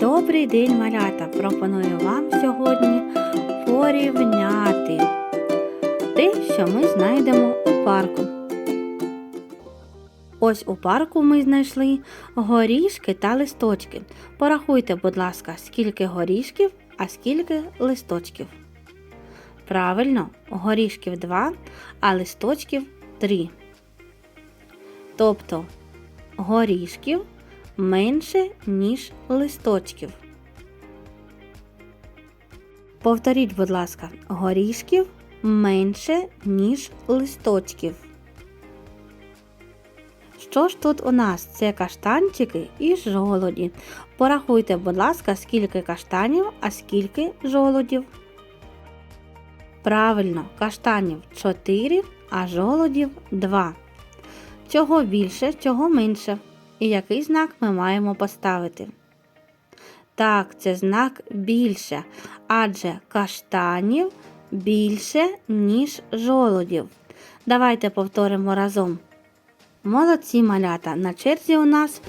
Добрий день, малята! Пропоную вам сьогодні порівняти те, що ми знайдемо у парку. Ось у парку ми знайшли горішки та листочки. Порахуйте, будь ласка, скільки горішків, а скільки листочків. Правильно, горішків 2, а листочків 3. Тобто горішків менше, ніж листочків. Повторіть, будь ласка, горішків менше, ніж листочків. Що ж тут у нас? Це каштанчики і жолоді. Порахуйте, будь ласка, скільки каштанів, а скільки жолодів. Правильно, каштанів 4, а жолодів 2. Чого більше, чого менше. І який знак ми маємо поставити? Так, це знак більше, адже каштанів більше, ніж жолудів. Давайте повторимо разом. Молодці малята. На черзі у нас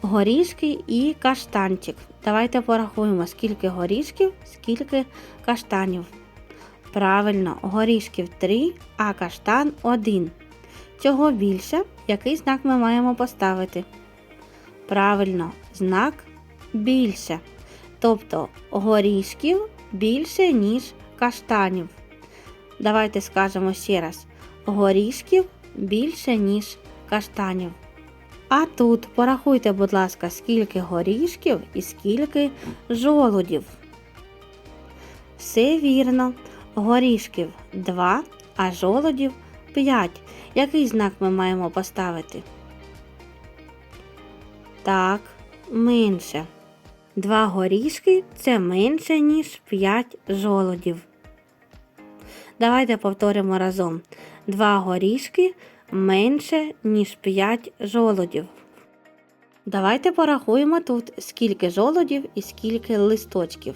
горішки і каштанчик. Давайте порахуємо, скільки горішків, скільки каштанів. Правильно, горішків 3, а каштан 1. Чого більше, який знак ми маємо поставити? Правильно, знак більше. Тобто горішків більше, ніж каштанів. Давайте скажемо ще раз: горішків більше, ніж каштанів. А тут порахуйте, будь ласка, скільки горішків і скільки жолудів. Все вірно. Горішків 2, а жолудів 5. Який знак ми маємо поставити? Так, менше. Два горішки це менше, ніж 5 жолудів. Давайте повторимо разом. Два горішки менше, ніж 5 жолудів. Давайте порахуємо тут, скільки жолудів і скільки листочків.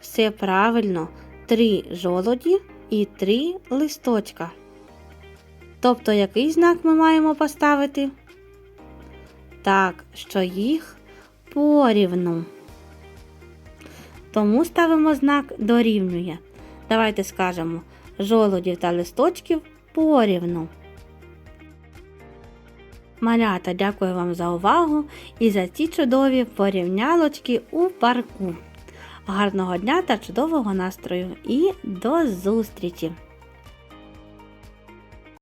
Все правильно, 3 жолуді і 3 листочка. Тобто, який знак ми маємо поставити? Так, що їх порівну. Тому ставимо знак дорівнює. Давайте скажемо жолудів та листочків порівну. Малята, дякую вам за увагу і за ці чудові порівнялочки у парку. Гарного дня та чудового настрою і до зустрічі!